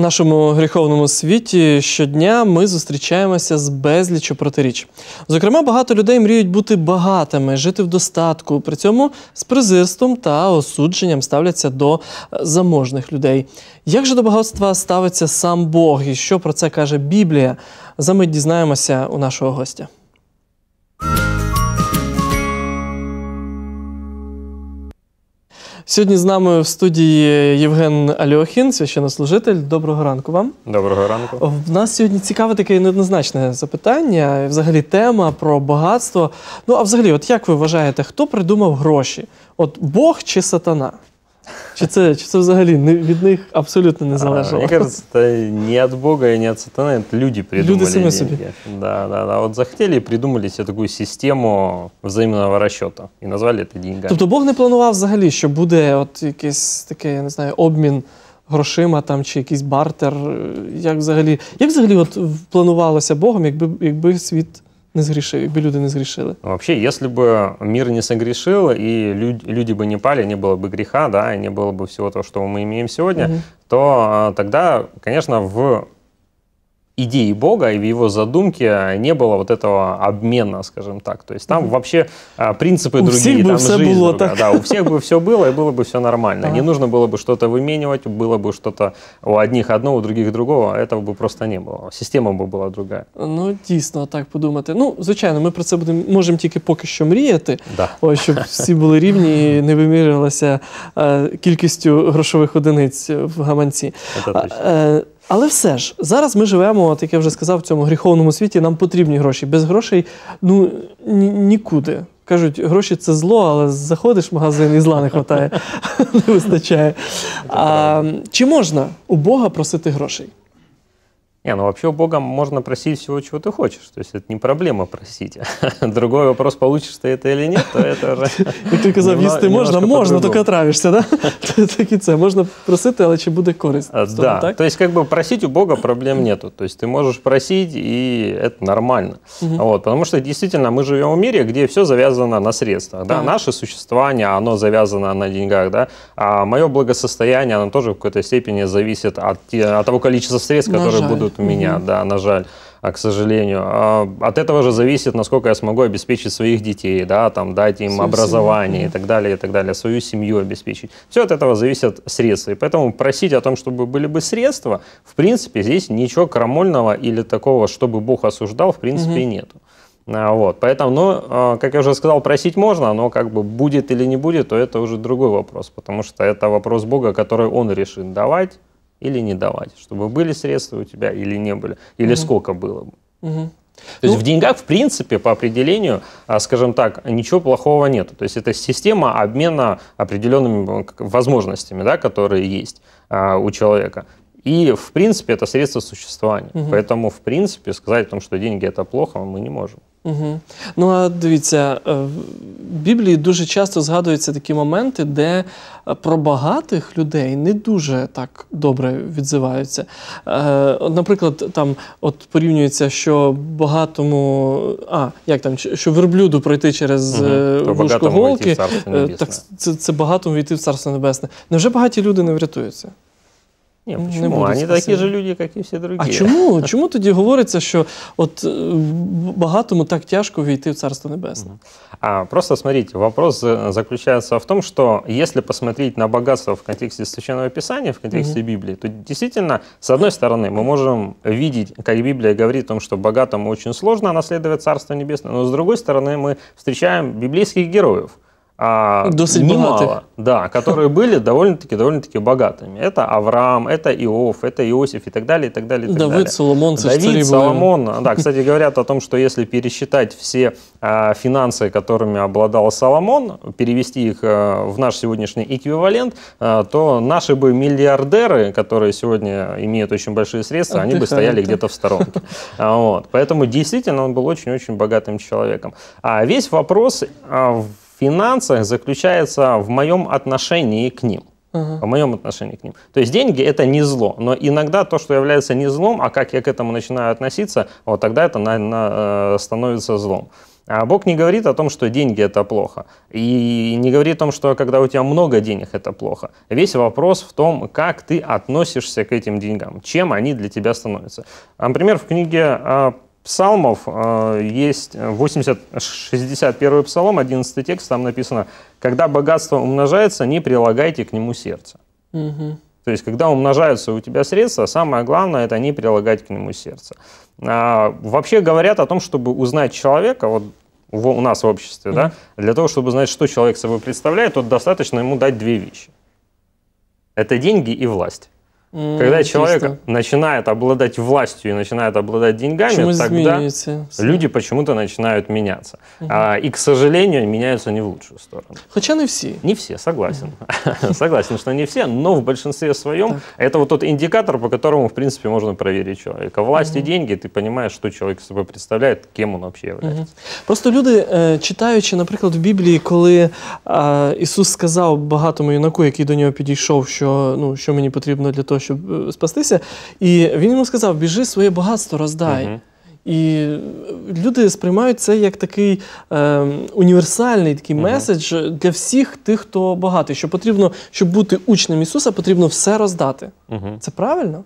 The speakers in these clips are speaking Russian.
В нашому гріховному світі щодня ми зустрічаємося з безліччю протиріч. Зокрема, багато людей мріють бути багатими, жити в достатку. При цьому з презирством та осудженням ставляться до е, заможних людей. Як же до багатства ставиться сам Бог і що про це каже Біблія? За мить дізнаємося у нашого гостя. Сьогодні з нами в студії Євген Альохін, священнослужитель. Доброго ранку вам. Доброго ранку. В нас сьогодні цікаве таке неоднозначне запитання, взагалі тема про багатство. Ну, а взагалі, от як ви вважаєте, хто придумав гроші? От Бог чи сатана? Чи це, чи це взагалі не, від них абсолютно не А, залежало? Мне кажется, это не от Бога и не от сатаны, это люди придумали сами деньги. себе. Да, да, да. Вот захотели и придумали себе такую систему взаимного расчета и назвали это деньгами. Тобто Бог не планував взагалі, що буде от якийсь такий, я не знаю, обмін грошима там чи якийсь бартер. Як взагалі, як взагалі от планувалося Богом, якби, якби світ не згрішив, якби люди не згрішили? Вообще, если бы мир не согрешил и люд- люди бы не пали, не было бы греха, да, и не было бы всего того, что мы имеем сегодня, Мгм. то а, тогда, конечно, в идее Бога и в его задумке не было вот этого обмена, скажем так. То есть там вообще а, принципы У другие, всех бы там всё жизнь было другая. так. Да, у всех бы все было, и было бы все нормально. Ага. Не нужно было бы что-то выменивать, было бы что-то у одних одно, у других другого, этого бы просто не было. Система бы была другая. Ну, дійсно, так подумати. Ну, звичайно, ми про це будемо можемо тільки поки що мріяти. Да. Ось, щоб всі були рівні і не вимірювалося е, кількістю грошових одиниць в гаманці. Это А, точно. Але все ж, зараз ми живемо, от як я вже сказав, в цьому гріховному світі нам потрібні гроші. Без грошей ну, ні- нікуди. Кажуть, гроші це зло, але заходиш в магазин і зла не вистачає. не вистачає. А, чи можна у Бога просити грошей? Не, ну вообще у Бога можно просить всего, чего ты хочешь. То есть это не проблема просить. Другой вопрос, получишь ты это или нет, то это уже... Як ти казав, Немно- їсти можна, немножко можна, по-другому. тільки травишся, да? так і це. Можна просити, але чи буде користь? А, з того, Да, так? то есть как бы просить у Бога проблем нету. То есть ты можешь просить, и это нормально. Вот, потому что действительно мы живем в мире, где все завязано на средствах. Да? Так. Наше существование, оно завязано на деньгах. Да? А мое благосостояние, оно тоже в какой-то степени зависит от, те- от того количества средств, На которые жаль. будут у меня, да, на жаль. А, к сожалению, А, от этого же зависит, насколько я смогу обеспечить своих детей, да, там, дать им Свою образование семью. и так далее, и так далее, свою семью обеспечить. Все от этого зависит средства. И поэтому просить о том, чтобы были бы средства, в принципе, здесь ничего крамольного или такого, чтобы Бог осуждал, в принципе, нету. А, Вот, поэтому, ну, а, как я уже сказал, просить можно, но как бы будет или не будет, то это уже другой вопрос, потому что это вопрос Бога, который Он решит, давать или не давать, чтобы были средства у тебя или не были, или сколько было бы. Мгм. То есть Ну- в деньгах, в принципе, по определению, а, скажем так, ничего плохого нет. То есть это система обмена определенными э, возможностями, да, которые есть а, у человека. И, в принципе, это средство существования. Поэтому, в принципе, сказать о том, что деньги это плохо, мы не можем. Угу. Ну а дивіться, е, в Біблії дуже часто згадуються такі моменти, де е, про багатих людей не дуже так добре відзиваються. Е, Наприклад, там от порівнюється, що багатому, а як там, що верблюду пройти через е, вушко голки, так це, це багатому війти в царство небесне. Невже багаті люди не врятуються? Не, Не почему? будут Они спасибо. такие же люди, как и все другие. А чому? Чому тоді говориться, що от багатому так тяжко війти в царство небесне? А, просто смотрите, вопрос за- заключается в том, что если посмотреть на богатство в контексте Священного Писания, в контексте Библии, то действительно, с одной стороны, мы можем видеть, как Библия говорит о том, что богатому очень сложно наследовать Царство Небесное, но с другой стороны, мы встречаем библейских героев, а, Досить немало, богатых. да, которые были довольно-таки довольно-таки богатыми. Это Авраам, это Иов, это Иосиф и так далее, и так далее, и так далее. Давид, Соломон, ж царі Давид. Соломон, да, кстати, говорят о том, что если пересчитать все а, финансы, которыми обладал Соломон, перевести их а, в наш сегодняшний эквивалент, а, то наши бы миллиардеры, которые сегодня имеют очень большие средства, они бы Отдыхают, стояли где-то в сторонке. А, Вот. Поэтому действительно он был очень-очень богатым человеком. А весь вопрос а, в финансах заключается в моем отношении к ним Ага. в моем отношении к ним. То есть деньги это не зло, но иногда то, что является не злом, а как я к этому начинаю относиться, вот тогда это на- на, э, становится злом. А Бог не говорит о том, что деньги это плохо. И не говорит о том, что когда у тебя много денег, это плохо. Весь вопрос в том, как ты относишься к этим деньгам, чем они для тебя становятся. Например, в книге а, псалмов э, есть 80, 61 псалом, 11 текст, там написано, когда богатство умножается, не прилагайте к нему сердце. Угу. То есть, когда умножаются у тебя средства, самое главное – это не прилагать к нему сердце. А, вообще говорят о том, чтобы узнать человека, вот в, у нас в обществе, mm-hmm. да, для того, чтобы знать, что человек собой представляет, то достаточно ему дать две вещи. Это деньги и власть. Mm, Когда человек чисто. начинает обладать властью и начинает обладать деньгами, Почему тогда люди почему-то начинают меняться. Угу. А, и, к сожалению, меняются не в лучшую сторону. Хотя не все. Не все, согласен. Угу. согласен, что не все, но в большинстве своем так. это вот тот индикатор, по которому, в принципе, можно проверить человека. Власть угу. и деньги, ты понимаешь, что человек собой представляет, кем он вообще является. Угу. Просто люди, читаючи, наприклад, в Біблії, коли Ісус сказав багатому юнаку, який до нього підійшов, що, ну, що мені потрібно для того, щоб е, спастися. І він йому сказав: біжи своє багатство роздай. Uh-huh. І люди сприймають це як такий е, універсальний такий uh-huh. меседж для всіх тих, хто багатий. Що потрібно, щоб бути учнем Ісуса, потрібно все роздати. Uh-huh. Це правильно?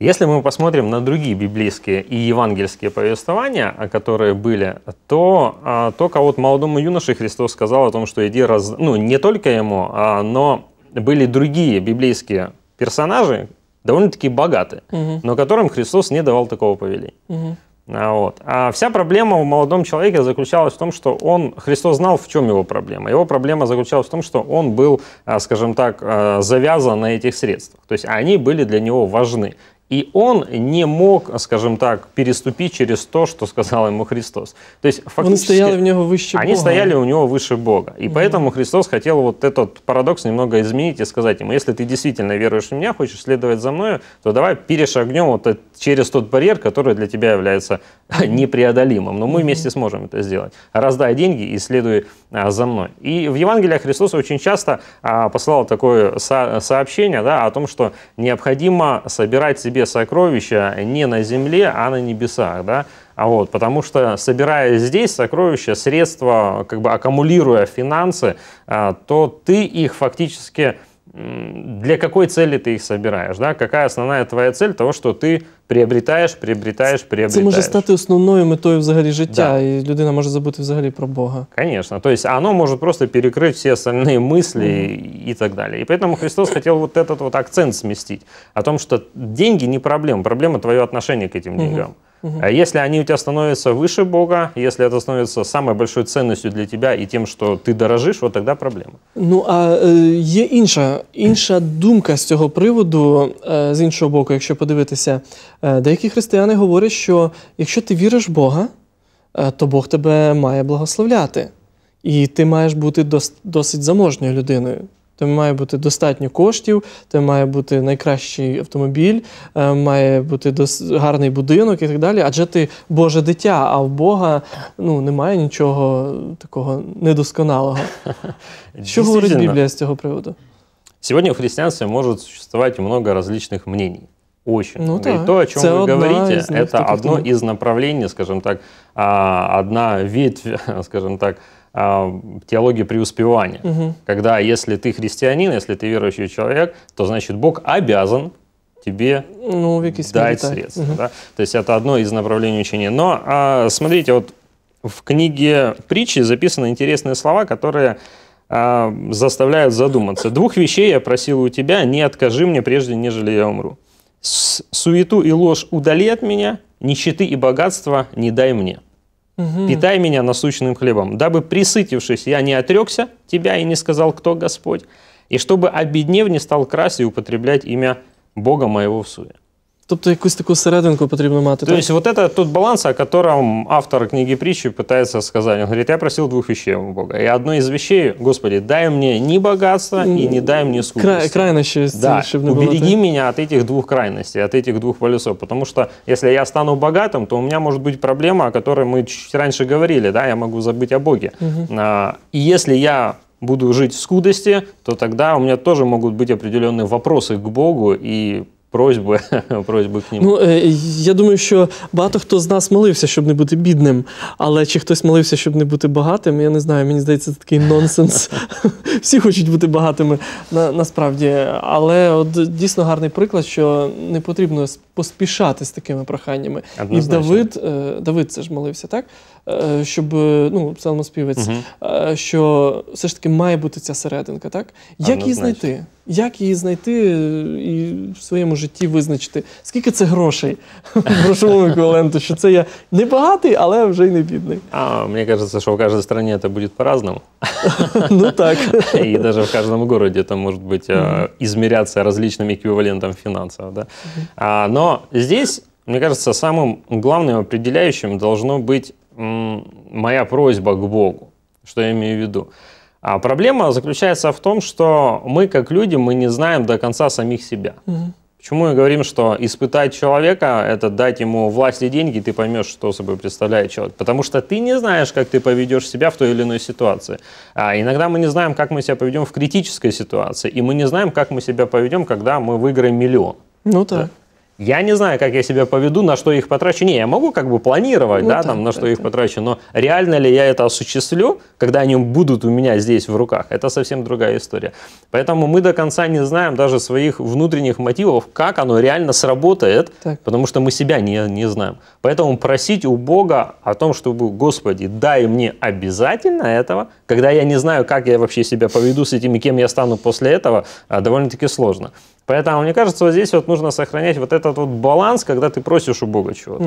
Если мы посмотрим на другие библейские и евангельские повествования, которые были, то а, только вот молодому юноше Христос сказал о том, что иди раз... Ну, не только ему, а, но были другие библейские персонажи, довольно-таки богатые, угу. но которым Христос не давал такого повеления. Угу. Вот. А вся проблема в молодом человеке заключалась в том, что он, Христос знал, в чем его проблема. Его проблема заключалась в том, что он был, а, скажем так, а, завязан на этих средствах. То есть они были для него важны. И он не мог, скажем так, переступить через то, что сказал ему Христос. То есть фактически... Они стояли у него выше Они Бога. стояли у него выше Бога. И mm поэтому Христос хотел вот этот парадокс немного изменить и сказать ему, если ты действительно веруешь в меня, хочешь следовать за мной, то давай перешагнем вот через тот барьер, который для тебя является непреодолимым. Но мы mm вместе сможем это сделать. Раздай деньги и следуй а, за мной. И в Евангелии Христос очень часто а, посылал такое со- сообщение да, о том, что необходимо собирать себе сокровища не на земле, а на небесах, да, а вот, потому что собирая здесь сокровища, средства, как бы аккумулируя финансы, а, то ты их фактически для какой цели ты их собираешь, да? Какая основная твоя цель того, что ты приобретаєш, приобретаєш, приобретаєш. Це може стати основною метою взагалі життя, да. і людина може забути взагалі про Бога. Конечно. То есть оно может просто перекрыть все остальные мысли mm. и так далее. И поэтому Христос хотел вот этот вот акцент сместить о том, что деньги не проблема, проблема твое отношение к этим деньгам. Mm-hmm. Угу. Если они у тебя становятся выше Бога, если это становится самой большой ценностью для тебя и тем, що ти дорожиш, от тоді проблема. Ну а е, є інша інша думка з цього приводу, е, з іншого боку, якщо подивитися, е, деякі християни говорять, що якщо ти віриш в Бога, то Бог тебе має благословляти. І ти маєш бути дос, досить заможною людиною. Тебе має бути достатньо коштів, тебе має бути найкращий автомобіль, е, має бути дос... гарний будинок і так далі. Адже ти Боже дитя, а в Бога ну, немає нічого такого недосконалого. Що говорить Біблія з цього приводу? Сегодня в христианстве может существовать много различных мнений. Очень. Ну, да. И то, о чем это вы говорите, это одно из направлений, скажем так, а, одна ветвь, скажем так, а, теологии преуспевания. Угу. Когда если ты христианин, если ты верующий человек, то значит Бог обязан тебе ну, дать средства. Угу. Да? То есть это одно из направлений учения. Но а, смотрите, вот в книге притчи записаны интересные слова, которые а, заставляют задуматься. «Двух вещей я просил у тебя, не откажи мне, прежде нежели я умру. Суету и ложь удали от меня, нищеты и богатства не дай мне». Угу. Питай меня насущным хлебом, дабы, присытившись, я не отрекся тебя и не сказал, кто Господь, и чтобы, обеднев, не стал красть и употреблять имя Бога моего в суе. Тобто якусь таку серединку потрібно мати. То есть вот это тот баланс, о котором автор книги притчи пытается сказать. Он говорит, я просил двух вещей у Бога. И одно из вещей, Господи, дай мне ни богатства и не дай мне скупости. Край, крайности. Да, убереги меня от этих двух крайностей, от этих двух полюсов. Потому что если я стану богатым, то у меня может быть проблема, о которой мы чуть раньше говорили, да, я могу забыть о Боге. Угу. И если я буду жить в скудости, то тогда у меня тоже могут быть определенные вопросы к Богу и просьбы, просьбы к нему. Ну, е, я думаю, що багато хто з нас молився, щоб не бути бідним. Але чи хтось молився, щоб не бути багатим, я не знаю. Мені здається, це такий нонсенс. Всі хочуть бути багатими на, насправді. Але от дійсно гарний приклад, що не потрібно поспішати з такими проханнями. Однозначно. І Давид, е, Давид це ж молився, так? Е, Щоб, е, ну, псалмоспівець, Мгм. е, що все ж таки має бути ця серединка, так? Як її Однозначно. знайти? Як її знайти е, і в своєму житті визначити? Скільки це грошей в грошовому еквіваленту? Що це я не багатий, але вже й не бідний. А, мне кажется, что в каждой стране это будет по-разному. Ну так. И даже в каждом городе это может быть э, измеряться различным эквивалентом финансов. Да? А, но здесь, мне кажется, самым главным определяющим должно быть м, моя просьба к Богу. Что я имею в виду? А проблема заключается в том, что мы, как люди, мы не знаем до конца самих себя. Мгм. Почему мы говорим, что испытать человека – это дать ему власть и деньги, и ты поймешь, что собой представляет человек. Потому что ты не знаешь, как ты поведешь себя в той или иной ситуации. А иногда мы не знаем, как мы себя поведем в критической ситуации, и мы не знаем, как мы себя поведем, когда мы выиграем миллион. Ну так. Я не знаю, как я себя поведу, на что их потрачу. Не, я могу как бы планировать, Ну да, там, на что их потрачу, но реально ли я это осуществлю, когда они будут у меня здесь в руках, это совсем другая история. Поэтому мы до конца не знаем даже своих внутренних мотивов, как оно реально сработает, Так. потому что мы себя не, не знаем. Поэтому просить у Бога о том, чтобы, Господи, дай мне обязательно этого, когда я не знаю, как я вообще себя поведу с этим и кем я стану после этого, а, довольно-таки сложно. Поэтому, мне кажется, вот здесь вот нужно сохранять вот этот вот баланс, когда ты просишь у Бога чего-то.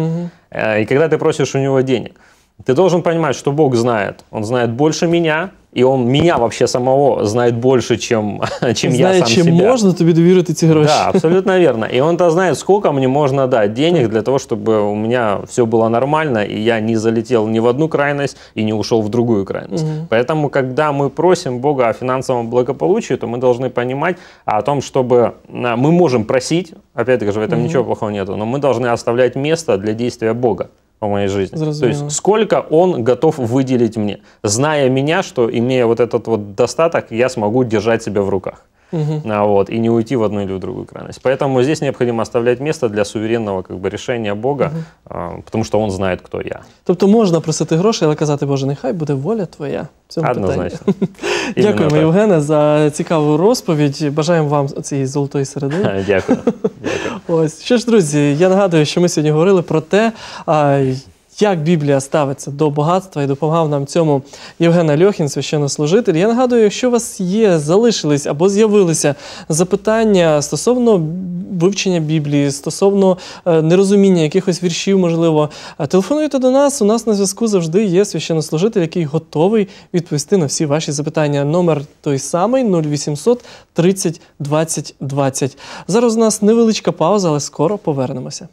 Э, И когда ты просишь у него денег. Ты должен понимать, что Бог знает. Он знает больше меня, и Он меня вообще самого знает больше, чем, чем я Знає, сам чи себя. можна тобі довірити ці гроші. Да, абсолютно верно. И он-то знает, сколько мне можно дать денег для того, чтобы у меня все было нормально, и я не залетел ни в одну крайность и не ушел в другую крайность. Мгм. Поэтому, когда мы просим Бога о финансовом благополучии, то мы должны понимать о том, чтобы а, мы можем просить, опять-таки же в этом ничего плохого нету, но мы должны оставлять место для действия Бога по моей жизни. То есть сколько Он готов выделить мне, зная меня, что имея вот этот вот достаток, я смогу держать себя в руках. А, вот, и не уйти в одну или в другую крайность. Поэтому здесь необходимо оставлять место для суверенного как бы, решения Бога, а, потому что Он знает, кто я. Тобто можна просити гроші, але казати, Боже, нехай буде воля твоя в цьому. Однозначно. Іменно Дякуємо, так. Євгене, за цікаву розповідь. Бажаємо вам цієї золотої середини. Дякую. Дякую. Ось що ж, друзі, я нагадую, що ми сьогодні говорили про те, а, як Біблія ставиться до багатства і допомагав нам цьому Євген Альохін, священнослужитель. Я нагадую, якщо у вас є, залишились або з'явилися запитання стосовно вивчення Біблії, стосовно е, нерозуміння якихось віршів, можливо, е, телефонуйте до нас. У нас на зв'язку завжди є священнослужитель, який готовий відповісти на всі ваші запитання. Номер той самий 0800 30 20 20. Зараз у нас невеличка пауза, але скоро повернемося.